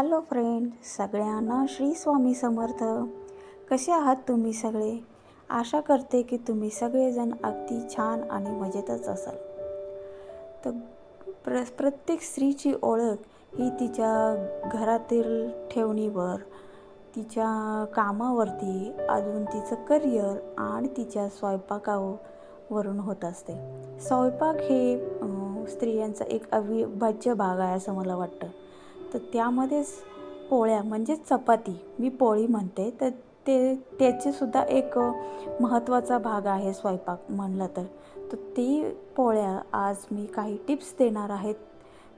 Hello friend सगळ्यांना श्री स्वामी समर्थ. कसे आहात तुम्ही सगळे? आशा करते की तुम्ही सगळेजण अगदी छान आणि मजेतच असाल. तर प्र प्रत्येक स्त्रीची ओळख ही तिच्या घरातील ठेवणीवर तिच्या कामावरती अजून तिचं करिअर आणि तिच्या स्वयंपाकावरून होत असते. स्वयंपाक हे स्त्रियांचा एक अविभाज्य भाग आहे असं मला वाटतं. तर त्यामध्येच पोळ्या म्हणजेच चपाती मी पोळी म्हणते. तर ते त्याचेसुद्धा एक महत्त्वाचा भाग आहे स्वयंपाक म्हणलं तर. तर ती पोळ्या आज मी काही टिप्स देणार आहेत.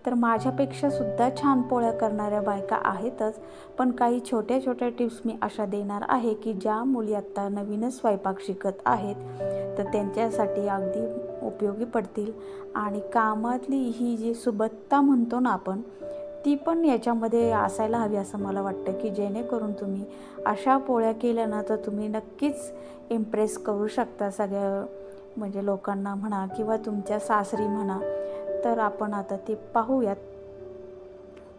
तर माझ्यापेक्षा सुद्धा छान पोळ्या करणाऱ्या बायका आहेतच पण काही छोट्या छोट्या टिप्स मी अशा देणार आहे की ज्या मुली आत्ता नवीनच स्वयंपाक शिकत आहेत तर त्यांच्यासाठी अगदी उपयोगी पडतील. आणि कामातली ही जी सुबत्ता म्हणतो ना आपण ती पण याच्यामध्ये असायला हवी असं मला वाटतं की जेणेकरून तुम्ही अशा पोळ्या केल्या ना तर तुम्ही नक्कीच इम्प्रेस करू शकता सगळ्या म्हणजे लोकांना म्हणा किंवा तुमच्या सासरी म्हणा. तर आपण आता ते पाहूयात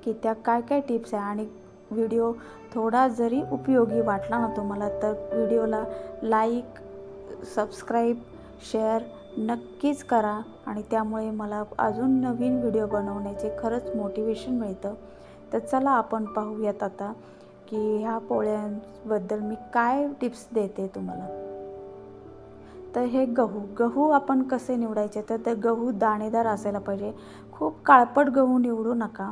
की त्या काय काय टिप्स आहे आणि व्हिडिओ थोडा जरी उपयोगी वाटला ना तुम्हाला तर व्हिडिओला लाईक सबस्क्राईब शेअर नक्कीच करा. आणि त्यामुळे मला अजून नवीन व्हिडिओ बनवण्याचे खरंच मोटिवेशन मिळतं. तर चला आपण पाहूयात आता की ह्या पोळ्यांबद्दल मी काय टिप्स देते तुम्हाला. तर हे गहू गहू आपण कसे निवडायचे? तर ते गहू दाणेदार असायला पाहिजे. खूप काळपट गहू निवडू नका.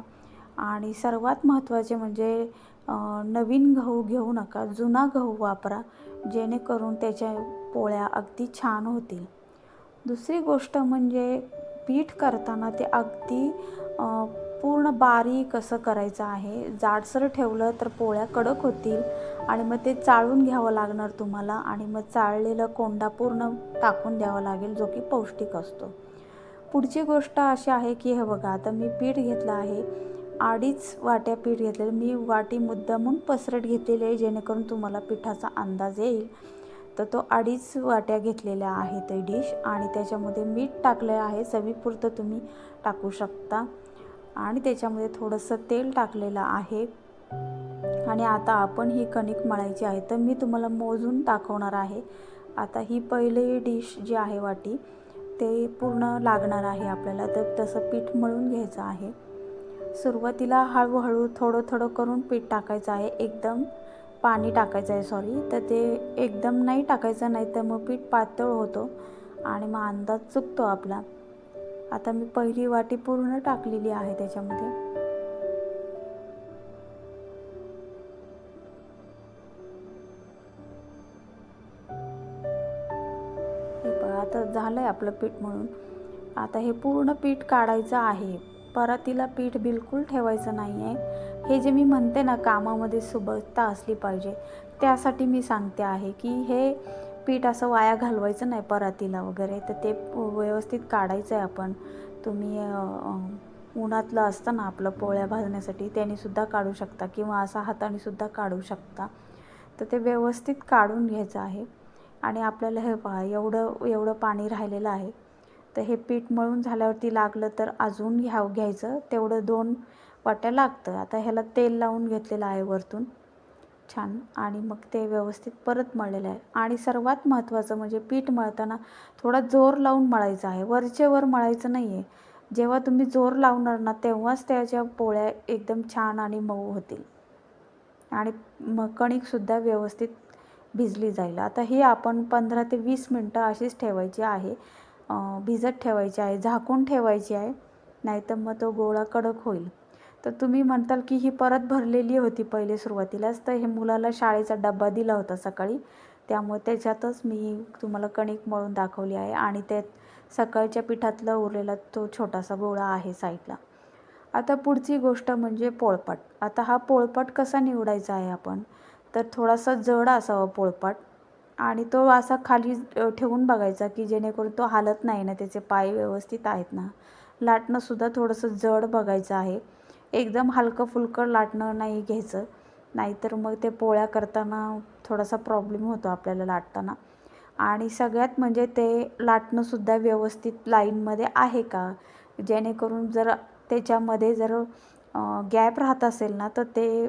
आणि सर्वात महत्त्वाचे म्हणजे नवीन गहू घेऊ नका. जुना गहू वापरा जेणेकरून त्याच्या पोळ्या अगदी छान होतील. दुसरी गोष्ट म्हणजे पीठ करताना ते अगदी पूर्ण बारीक असं करायचं आहे. जाडसर ठेवलं तर पोळ्या कडक होतील आणि मग ते चाळून घ्यावं लागणार तुम्हाला आणि मग चाळलेलं कोंडा पूर्ण टाकून द्यावा लागेल जो की पौष्टिक असतो. पुढची गोष्ट अशी आहे की हे बघा आता मी पीठ घेतलं आहे. अडीच वाट्या पीठ घेतलेलं. मी वाटी मुद्दामून पसरट घेतलेली आहे जेणेकरून तुम्हाला पिठाचा अंदाज येईल. तर तो अडीच वाट्या घेतलेल्या आहेत ते डिश आणि त्याच्यामध्ये मीठ टाकलं आहे. चवीपुरतं तुम्ही टाकू शकता. आणि त्याच्यामध्ये थोडंसं तेल टाकलेलं आहे. आणि आता आपण ही कणिक मळायची आहे. तर मी तुम्हाला मोजून दाखवणार आहे. आता ही पहिली डिश जी आहे वाटी ते पूर्ण लागणार आहे आपल्याला. तर तसं पीठ मळून घ्यायचं आहे. सुरुवातीला हळूहळू थोडं थोडं करून पीठ टाकायचं आहे. एकदम पाणी टाकायचं आहे सॉरी तर ते एकदम नाही टाकायचं नाही तर मग पीठ पातळ होतो आणि मग अंदाज चुकतो आपला. आता मी पहिली वाटी पूर्ण टाकलेली आहे त्याच्यामध्ये. आता झालं आहे आपलं पीठ म्हणून. आता हे पूर्ण पीठ काढायचं आहे. परातीला पीठ बिलकुल ठेवायचं नाही आहे हे जे मी म्हणते ना कामामध्ये सुबकता असली पाहिजे त्यासाठी मी सांगते आहे की हे पीठ असं वाया घालवायचं नाही परातीला वगैरे. तर ते व्यवस्थित काढायचं आहे आपण. तुम्ही उन्हातलं असतं ना आपलं पोळ्या भाजण्यासाठी त्यानेसुद्धा काढू शकता किंवा असा हातानेसुद्धा काढू शकता. तर ते व्यवस्थित काढून घ्यायचं आहे. आणि आपल्याला हे पहा एवढं एवढं पाणी राहिलेलं आहे. तर हे पीठ मळून झाल्यावरती लागलं तर अजून घ्याव घ्यायचं. तेवढं दोन वाट्या लागतं. आता ह्याला तेल लावून घेतलेलं आहे वरतून. छान. आणि मग ते व्यवस्थित परत मळलेलं आहे. आणि सर्वात महत्त्वाचं म्हणजे पीठ मळताना थोडा जोर लावून मळायचं आहे. वरचे वर मळायचं नाही आहे जेव्हा तुम्ही जोर लावणार ना तेव्हाच त्याच्या पोळ्या एकदम छान आणि मऊ होतील. आणि मग कणिकसुद्धा व्यवस्थित भिजली जाईल. आता ही आपण पंधरा ते वीस मिनटं अशीच ठेवायची आहे. भिजत ठेवायची आहे झाकून ठेवायची आहे नाहीतर मग तो गोळा कडक होईल. तर तुम्ही म्हणताल की ही परत भरलेली होती पहिले सुरुवातीलाच तर हे मुलाला शाळेचा डब्बा दिला होता सकाळी. त्यामुळे त्याच्यातच मी तुम्हाला कणिक मळून दाखवली आहे आणि त्यात सकाळच्या पिठातला उरलेला तो छोटासा गोळा आहे साईडला. आता पुढची गोष्ट म्हणजे पोळपाट. आता हा पोळपाट कसा निवडायचा आहे आपण? तर थोडासा जड असावा पोळपाट. आणि तो असा खाली ठेवून बघायचा की जेणेकरून तो हालत नाही ना त्याचे पाय व्यवस्थित आहेत ना. लाटणंसुद्धा थोडंसं जड बघायचं आहे. एकदम हलकं फुलकं लाटणं नाही घ्यायचं. नाहीतर मग ते पोळ्या करताना थोडासा प्रॉब्लेम होतो आपल्याला लाटताना. आणि सगळ्यात म्हणजे ते लाटणंसुद्धा व्यवस्थित लाईनमध्ये आहे का? जेणेकरून जर त्याच्यामध्ये जर गॅप राहत असेल ना तर ते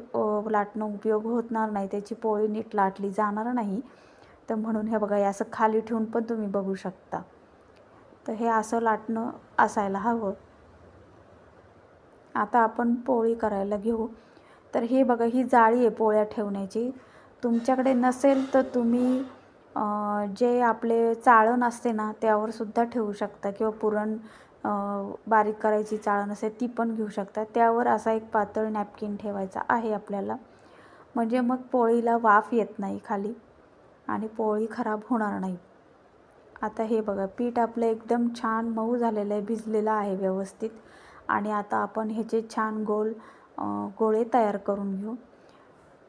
लाटणं उपयोग होणार नाही. त्याची पोळी नीट लाटली जाणार नाही. तर म्हणून. हे बघा हे असं खाली ठेवून पण तुम्ही बघू शकता. तर हे असं लाटणं असायला हवं. आता आपण पोळी करायला घेऊ. तर हे बघा ही जाळी आहे पोळ्या ठेवण्याची. तुमच्याकडे नसेल तर तुम्ही जे आपले चाळण असते ना त्यावर सुद्धा ठेवू शकता किंवा पुरण बारीक करायची चाळण असेल ती पण घेऊ शकता. त्यावर असा एक पातळ नॅपकिन ठेवायचा आहे आपल्याला. म्हणजे मग पोळीला वाफ येत नाही खाली. आणि पोळी खराब होणार नाही. आता हे बघा पीठ आपलं एकदम छान मऊ झालेलं आहे भिजलेलं आहे व्यवस्थित. आणि आता आपण ह्याचे छान गोल गोळे तयार करून घेऊ.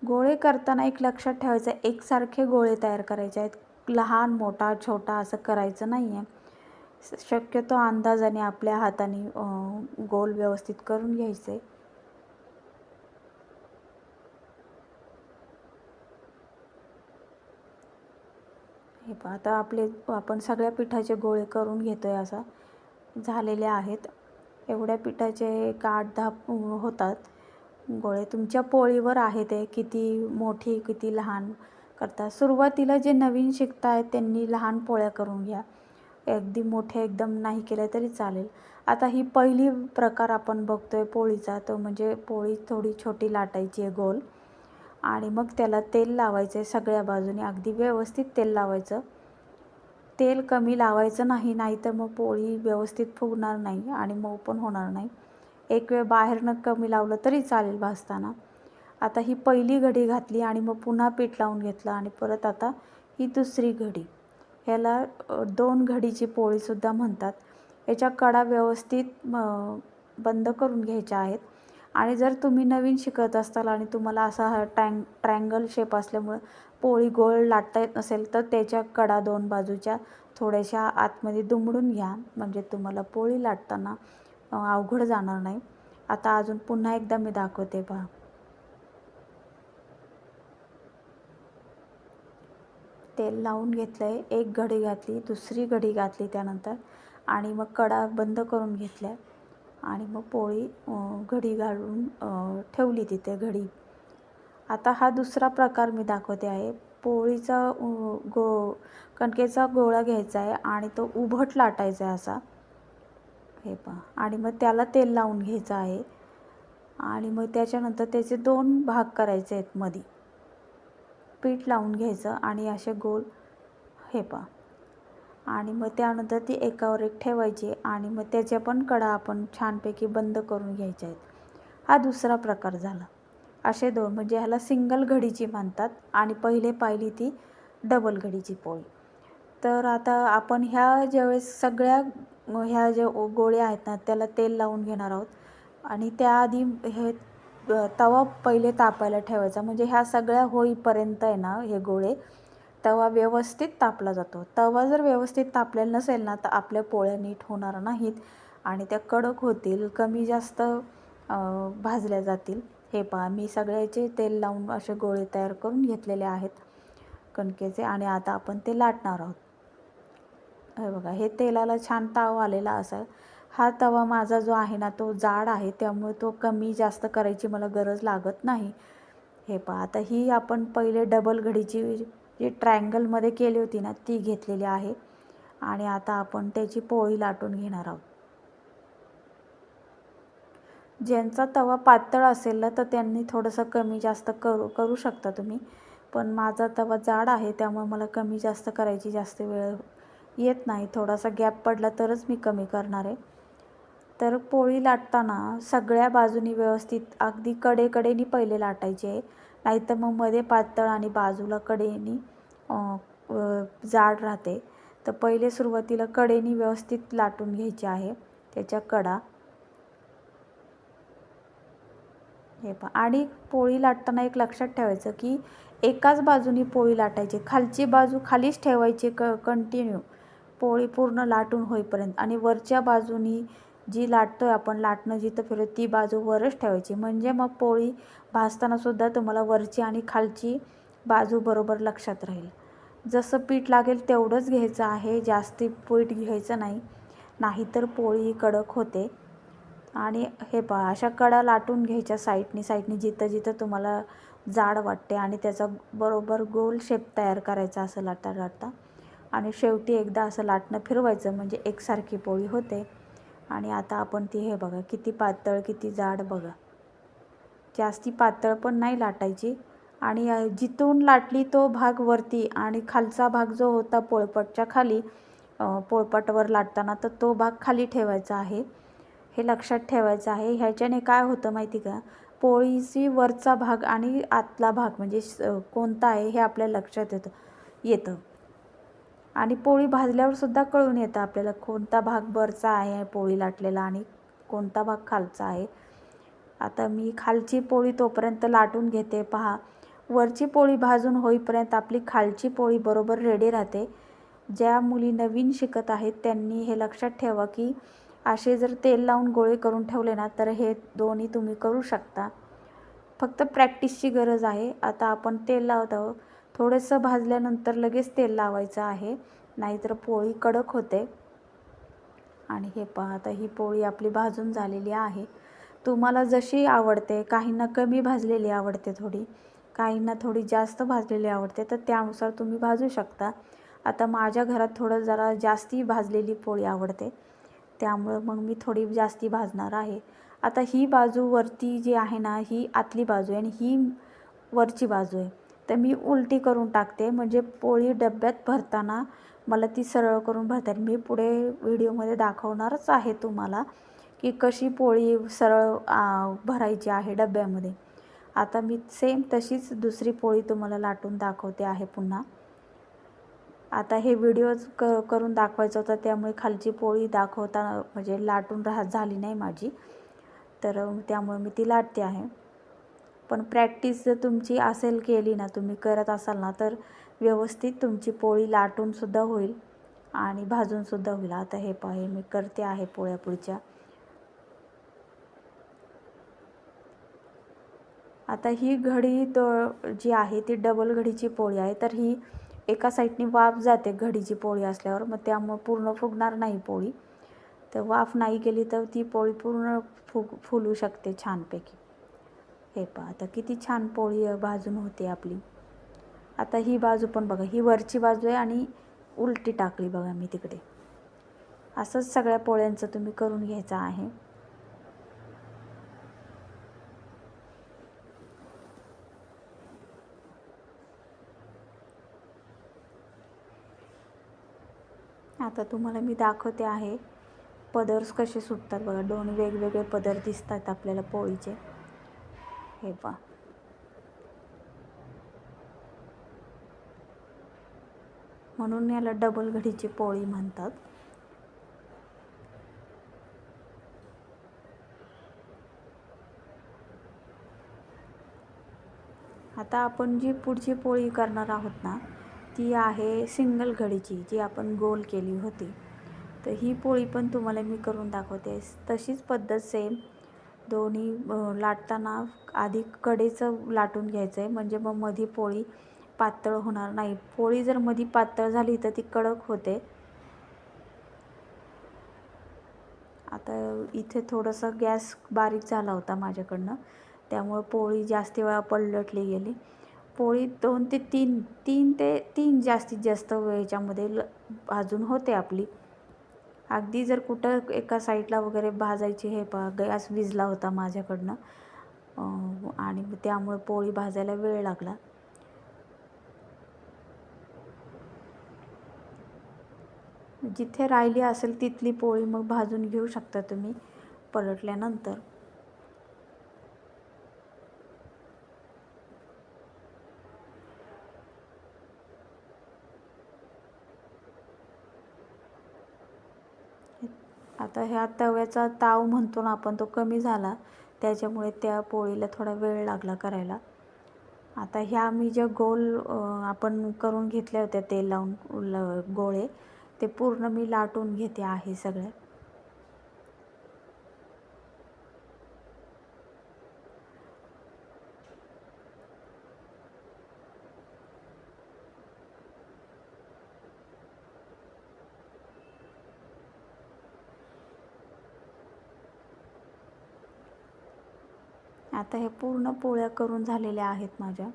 गोळे करताना एक लक्षात ठेवायचं एकसारखे गोळे तयार करायचे आहेत. लहान मोठा छोटा असं करायचं नाही आहे शक्यतो अंदाजाने आपल्या हाताने गोल व्यवस्थित करून घ्यायचे. आता आपले आपण सगळ्या पिठाचे गोळे करून घेतो आहे असा. झालेले आहेत. एवढ्या पिठाचे एक आठ दहा होतात. गोळे तुमच्या पोळीवर आहे ते. किती मोठी किती लहान करता. सुरुवातीला जे नवीन शिकत आहेत त्यांनी लहान पोळ्या करून घ्या. अगदी मोठे एकदम नाही केले तरी चालेल. आता ही पहिली प्रकार आपण बघतो आहे पोळीचा. तो म्हणजे पोळी थोडी छोटी लाटायची आहे गोल. आणि मग त्याला तेल लावायचं आहे सगळ्या बाजूने. अगदी व्यवस्थित तेल लावायचं. तेल कमी लावायचं नाही नाहीतर मग पोळी व्यवस्थित फुगणार नाही आणि मऊ पण होणार नाही. एक वेळ बाहेरनं कमी लावलं तरी चालेल भाजताना. आता ही पहिली घडी घातली आणि मग पुन्हा पीठ लावून घेतलं आणि परत आता ही दुसरी घडी. ह्याला दोन घडीची पोळीसुद्धा म्हणतात. याच्या कडा व्यवस्थित बंद करून घ्यायच्या आहेत. आणि जर तुम्ही नवीन शिकत असाल आणि तुम्हाला असा हा ट्रँग ट्रँगल शेप असल्यामुळं पोळी गोल लाटता येत नसेल तर त्याच्या कडा दोन बाजूच्या थोड्याशा आतमध्ये दुमडून घ्या. म्हणजे तुम्हाला पोळी लाटताना अवघड जाणार नाही. आता अजून पुन्हा एकदा मी दाखवते पहा. तेल लावून घेतलं आहे एक घडी घातली दुसरी घडी घातली त्यानंतर. आणि मग कडा बंद करून घेतल्या. आणि मग पोळी घडी घालून ठेवली तिथे घडी. आता हा दुसरा प्रकार मी दाखवते आहे. पोळीचा गो कणकेचा गोळा घ्यायचा आहे आणि तो उभट लाटायचा आहे असा. हे पहा. आणि मग त्याला तेल लावून घ्यायचं आहे. आणि मग त्याच्यानंतर त्याचे दोन भाग करायचे आहेत मध्ये पीठ लावून घ्यायचं आणि असे गोल हे पहा. आणि मग त्यानंतर ती एकावर एक ठेवायची आणि मग त्याच्या पण कडा आपण छानपैकी बंद करून घ्यायच्या आहेत. हा दुसरा प्रकार झाला. असे दोन म्हणजे ह्याला सिंगल घडीची मानतात आणि पहिले पाहिली ती डबल घडीची पोळी. तर आता आपण ह्या ज्यावेळेस सगळ्या ह्या ज्या गोळ्या आहेत ना त्याला तेल लावून घेणार आहोत. आणि त्याआधी हे तवा पहिले तापायला ठेवायचा. म्हणजे ह्या सगळ्या होईपर्यंत आहे ना हे गोळे तवा व्यवस्थित तापला जातो. तवा जर व्यवस्थित तापलेला नसेल ना तर आपल्या पोळ्या नीट होणार नाहीत आणि त्या कडक होतील कमी जास्त भाजल्या जातील. हे पहा मी सगळ्याचे तेल लावून असे गोळे तयार करून घेतलेले आहेत कणकेचे आणि आता आपण ते लाटणार आहोत. हे बघा हे तेलाला छान ताव आलेला असा. हा तवा माझा जो आहे ना तो जाड आहे त्यामुळे तो कमी जास्त करायची मला गरज लागत नाही. हे पहा आता ही आपण पहिले डबल घडीची जी ट्रायंगलमध्ये केली होती ना ती घेतलेली आहे. आणि आता आपण त्याची पोळी लाटून घेणार आहोत. ज्यांचा तवा पातळ असेल ना तर त्यांनी थोडंसं कमी जास्त करू करू शकता तुम्ही. पण माझा तवा जाड आहे त्यामुळे मला कमी जास्त करायची जास्त वेळ येत नाही. थोडासा गॅप पडला तरच मी कमी करणार आहे. तर पोळी लाटताना सगळ्या बाजूनी व्यवस्थित अगदी कडेकडेनी पहिले लाटायचे आहे. नाहीतर मग मध्ये पातळ आणि बाजूला कडेनी जाड राहते. तर पहिले सुरुवातीला कडेनी व्यवस्थित लाटून घ्यायचे आहे. त्याच्या कडा. हे पहा. आणि पोळी लाटताना एक लक्षात ठेवायचं की एकाच बाजूनी पोळी लाटायची. खालची बाजू खालीच ठेवायची क कंटिन्यू पोळी पूर्ण लाटून होईपर्यंत. आणि वरच्या बाजूनी जी लाटतोय आपण लाटणं जिथं फिरतो ती बाजू वरच ठेवायची. म्हणजे मग पोळी भाजताना सुद्धा तुम्हाला वरची आणि खालची बाजू बरोबर लक्षात राहील. जसं पीठ लागेल तेवढंच घ्यायचं आहे जास्ती पीठ घ्यायचं नाही. नाहीतर पोळी कडक होते. आणि हे पहा अशा कडा लाटून घ्यायच्या साईडनी साईडनी जिथं जिथं तुम्हाला जाड वाटते आणि त्याचा बरोबर गोल शेप तयार करायचा असं लाटता लाटता. आणि शेवटी एकदा असं लाटणं फिरवायचं म्हणजे एकसारखी पोळी होते. आणि आता आपण ती हे बघा किती पातळ किती जाड बघा. जास्ती पातळ पण नाही लाटायची. आणि जिथून लाटली तो भाग वरती आणि खालचा भाग जो होता पोळपटच्या खाली पोळपटवर लाटताना तर तो भाग खाली ठेवायचा आहे. हे लक्षात ठेवायचं आहे. ह्याच्याने काय होतं माहिती का? पोळीची वरचा भाग आणि आतला भाग म्हणजे कोणता आहे हे आपल्या लक्षात येतं येतं. आणि पोळी भाजल्यावर सुद्धा कळून येतं आपल्याला कोणता भाग वरचा आहे पोळी लाटलेला आणि कोणता भाग खालचा आहे. आता मी खालची पोळी तोपर्यंत लाटून घेते. पहा वरची पोळी भाजून होईपर्यंत आपली खालची पोळी बरोबर रेडी राहते. ज्या मुली नवीन शिकत आहेत त्यांनी हे लक्षात ठेवा की असे जर तेल लावून गोळे करून ठेवले ना तर हे दोन्ही तुम्ही करू शकता. फक्त प्रॅक्टिसची गरज आहे. आता आपण तेल लावत आहोत. थोडंसं भाजल्यानंतर लगेच तेल लावायचं आहे नाहीतर पोळी कडक होते. आणि हे पहा आता ही पोळी आपली भाजून झालेली आहे. तुम्हाला जशी आवडते काहींना कमी भाजलेली आवडते थोडी. काहींना थोडी जास्त भाजलेली आवडते तर त्यानुसार तुम्ही भाजू शकता. आता माझ्या घरात थोडं जरा जास्ती भाजलेली पोळी आवडते. त्यामुळं मग मी थोडी जास्ती भाजणार आहे. आता ही बाजू वरती जी आहे ना ही आतली बाजू आहे आणि ही वरची बाजू आहे. तर मी उलटी करून टाकते म्हणजे पोळी डब्यात भरताना मला ती सरळ करून भरतात. मी पुढे व्हिडिओमध्ये दाखवणारच आहे तुम्हाला की कशी पोळी सरळ भरायची आहे डब्यामध्ये. आता मी सेम तशीच दुसरी पोळी तुम्हाला लाटून दाखवते आहे पुन्हा. आता हे व्हिडिओज क करून दाखवायचं होतं त्यामुळे खालची पोळी दाखवता म्हणजे लाटून राहत झाली नाही माझी. तर त्यामुळे मी ती लाटते आहे. पण प्रॅक्टिस जर तुमची असेल केली ना तुम्ही करत असाल ना तर व्यवस्थित तुमची पोळी लाटूनसुद्धा होईल आणि भाजूनसुद्धा होईल. आता हे पाहे मी करते आहे पोळ्या पुढच्या. आता ही घडी तो जी आहे ती डबल घडीची पोळी आहे. तर ही एका साईडनी वाफ जाते घडीची पोळी असल्यावर. मग त्यामुळं पूर्ण फुगणार नाही पोळी. तर वाफ नाही गेली तर ती पोळी पूर्ण फुग फुलू शकते छानपैकी. हे पहा आता किती छान पोळी भाजून होते आपली. आता ही बाजू पण बघा ही वरची बाजू आहे आणि उलटी टाकली बघा मी तिकडे. असंच सगळ्या पोळ्यांचं तुम्ही करून घ्यायचं आहे. आता तुम्हाला मी दाखवते आहे. पदर्स कसे सुटतात बघा. दोन वेगवेगळे पदर दिसतात आपल्याला पोळीचे. हे पा म्हणून याला डबल घडीची पोळी म्हणतात. आता आपण जी पुढची पोळी करणार आहोत ना ती आहे सिंगल घडीची जी आपण गोल केली होती. तर ही पोळी पण तुम्हाला मी करून दाखवते. तशीच पद्धत सेम दोन्ही लाटताना आधी कडेचं लाटून घ्यायचं आहे म्हणजे मग मधी पोळी पातळ होणार नाही. पोळी जर मधी पातळ झाली तर ती कडक होते. आता इथे थोडंसं गॅस बारीक झाला होता माझ्याकडनं. त्यामुळं पोळी जास्त वेळा पलटली गेली. पोळी दोन ते तीन तीन ते तीन जास्तीत जास्त याच्यामध्ये ल भाजून होते आपली. अगदी जर कुठं एका साईडला वगैरे भाजायची हे पा गॅस विजला होता माझ्याकडनं. आणि त्यामुळे पोळी भाजायला वेळ लागला. जिथे राहिली असेल तिथली पोळी मग भाजून घेऊ शकता तुम्ही पलटल्यानंतर. आता ह्या तव्याचा ताव म्हणतो ना आपण तो कमी झाला. त्याच्यामुळे त्या पोळीला थोडा वेळ लागला करायला. आता ह्या मी ज्या गोल आपण करून घेतल्या होत्या तेल लावून गोळे ते पूर्ण मी लाटून घेते आहे सगळ्या आता हे पूर्ण पोळ्या करून झालेल्या आहेत माझ्या.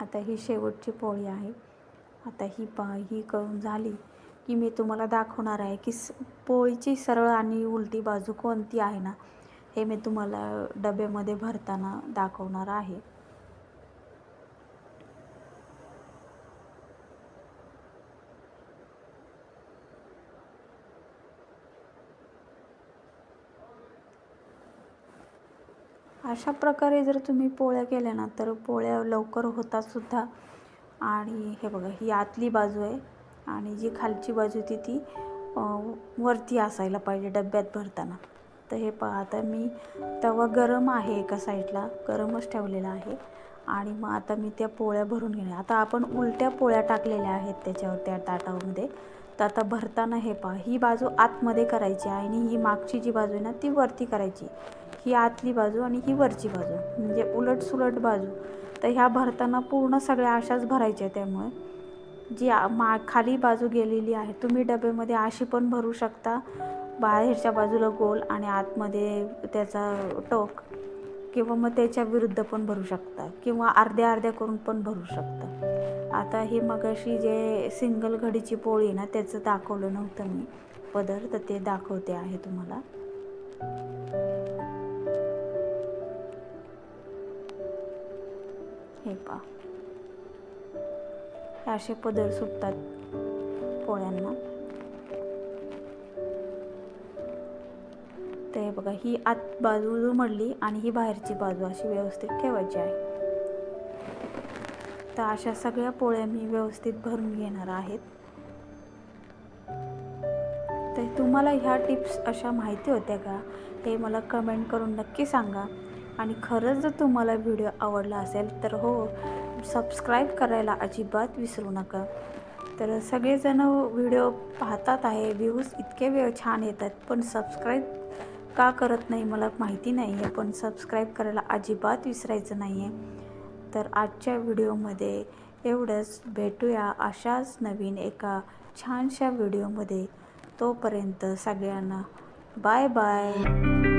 आता ही शेवटची पोळी आहे. आता ही पा ही करून झाली. की मी तुम्हाला दाखवणार आहे की स पोळीची सरळ आणि उलटी बाजू कोणती आहे ना हे मी तुम्हाला डब्यामध्ये भरताना दाखवणार आहे. अशा प्रकारे जर तुम्ही पोळ्या केल्या ना तर पोळ्या लवकर होतात सुद्धा आणि हे बघा ही आतली बाजू आहे. आणि जी खालची बाजू होती ती वरती असायला पाहिजे डब्यात भरताना. तर हे पहा आता मी तवा गरम आहे एका साईडला गरमच ठेवलेला आहे. आणि मग आता मी त्या पोळ्या भरून घेणार. आता आपण उलट्या पोळ्या टाकलेल्या आहेत त्याच्यावर त्या ताटामध्ये. तर आता भरताना हे पहा ही बाजू आतमध्ये करायची आहे आणि ही मागची जी बाजू आहे ना ती वरती करायची. ही आतली बाजू आणि ही वरची बाजू म्हणजे उलट सुलट बाजू. तर ह्या भरताना पूर्ण सगळ्या अशाच भरायच्या त्यामुळे. जी मा खाली बाजू गेलेली आहे तुम्ही डब्यामध्ये अशी पण भरू शकता. बाहेरच्या बाजूला गोल आणि आतमध्ये त्याचा टोक किंवा मग त्याच्या विरुद्ध पण भरू शकता किंवा अर्ध्या अर्ध्या करून पण भरू शकता. आता ही मगाशी जे सिंगल घडीची पोळी आहे ना त्याचं दाखवलं नव्हतं मी पदर तर ते दाखवते आहे तुम्हाला. हे पा असे पदर सुटतात पोळ्यांना. तर हे बघा ही आत बाजू मडली आणि ही बाहेरची बाजू अशी व्यवस्थित ठेवायची आहे. तर अशा सगळ्या पोळ्या मी व्यवस्थित भरून घेणार आहेत. तर तुम्हाला ह्या टिप्स अशा माहिती होत्या का हे मला कमेंट करून नक्की सांगा. आणि खरंच जर तुम्हाला व्हिडिओ आवडला असेल तर हो सबस्क्राईब करायला अजिबात विसरू नका. तर सगळेजण व्हिडिओ पाहतात आहे व्ह्यूज इतके वेळ छान येतात पण सबस्क्राईब का करत नाही मला माहिती नाही आहे पण सबस्क्राईब करायला अजिबात विसरायचं नाही आहे तर आजच्या व्हिडिओमध्ये एवढंच. भेटूया अशाच नवीन एका छानशा व्हिडिओमध्ये. तोपर्यंत सगळ्यांना बाय बाय.